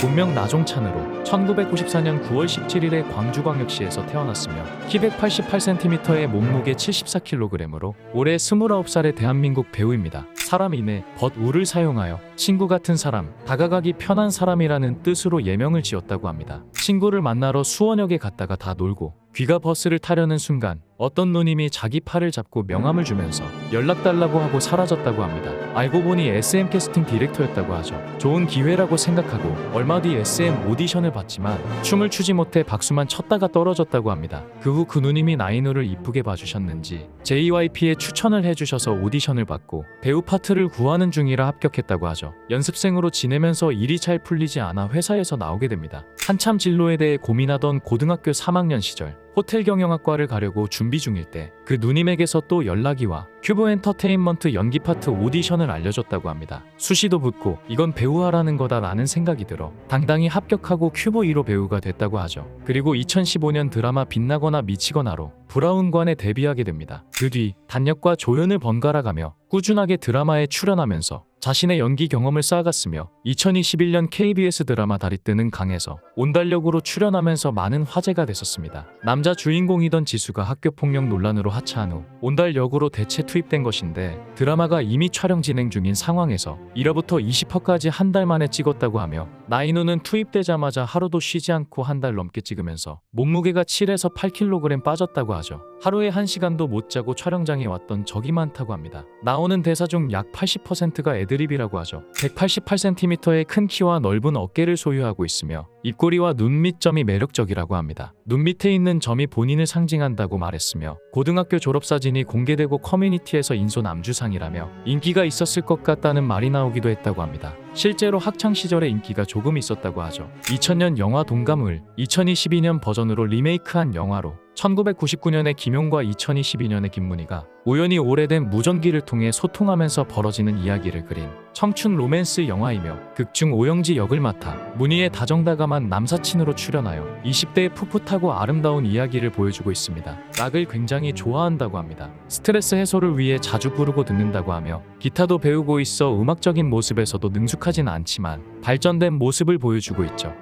본명 나종찬으로 1994년 9월 17일에 광주광역시에서 태어났으며 키 188cm의 몸무게 74kg으로 올해 29살의 대한민국 배우입니다. 사람 이내 벗우를 사용하여 친구 같은 사람, 다가가기 편한 사람이라는 뜻으로 예명을 지었다고 합니다. 친구를 만나러 수원역에 갔다가 다 놀고 귀가 버스를 타려는 순간 어떤 누님이 자기 팔을 잡고 명함을 주면서 연락 달라고 하고 사라졌다고 합니다. 알고 보니 SM 캐스팅 디렉터였다고 하죠. 좋은 기회라고 생각하고 얼마 뒤 SM 오디션을 봤지만 춤을 추지 못해 박수만 쳤다가 떨어졌다고 합니다. 그 후 그 누님이 나인우를 이쁘게 봐주셨는지 JYP에 추천을 해주셔서 오디션을 받고 배우 파트를 구하는 중이라 합격했다고 하죠. 연습생으로 지내면서 일이 잘 풀리지 않아 회사에서 나오게 됩니다. 한참 진로에 대해 고민하던 고등학교 3학년 시절 호텔 경영학과를 가려고 준비 중일 때 그 누님에게서 또 연락이 와 큐브 엔터테인먼트 연기 파트 오디션을 알려줬다고 합니다. 수시도 붙고 이건 배우 하라는 거다 라는 생각이 들어 당당히 합격하고 큐브 1호 배우가 됐다고 하죠. 그리고 2015년 드라마 빛나거나 미치거나로 브라운관에 데뷔하게 됩니다. 그 뒤 단역과 조연을 번갈아가며 꾸준하게 드라마에 출연하면서 자신의 연기 경험을 쌓아갔으며 2021년 KBS 드라마 달이 뜨는 강에서 온달력으로 출연하면서 많은 화제가 됐었습니다. 남자 주인공이던 지수가 학교 폭력 논란으로 하차한 후 온달역으로 대체 투입된 것인데 드라마가 이미 촬영 진행 중인 상황에서 1화부터 20화까지 한 달 만에 찍었다고 하며 나인우는 투입되자마자 하루도 쉬지 않고 한 달 넘게 찍으면서 몸무게가 7에서 8kg 빠졌다고 하죠. 하루에 1시간도 못 자고 촬영장에 왔던 적이 많다고 합니다. 나오는 대사 중 약 80%가 애드립이라고 하죠. 188cm의 큰 키와 넓은 어깨를 소유하고 있으며 입꼬리와 눈 밑점이 매력적이라고 합니다. 눈 밑에 있는 점이 본인을 상징한다고 말했으며 고등학교 졸업사진이 공개되고 커뮤니티에서 인소 남주상이라며 인기가 있었을 것 같다는 말이 나오기도 했다고 합니다. 실제로 학창 시절에 인기가 조금 있었다고 하죠. 2000년 영화 동감을 2022년 버전으로 리메이크한 영화로 1999년에 김용과 2022년에 김문희가 우연히 오래된 무전기를 통해 소통하면서 벌어지는 이야기를 그린 청춘 로맨스 영화이며 극중 오영지 역을 맡아 문희의 다정다감한 남사친으로 출연하여 20대의 풋풋하고 아름다운 이야기를 보여주고 있습니다. 락을 굉장히 좋아한다고 합니다. 스트레스 해소를 위해 자주 부르고 듣는다고 하며 기타도 배우고 있어 음악적인 모습에서도 능숙하진 않지만 발전된 모습을 보여주고 있죠.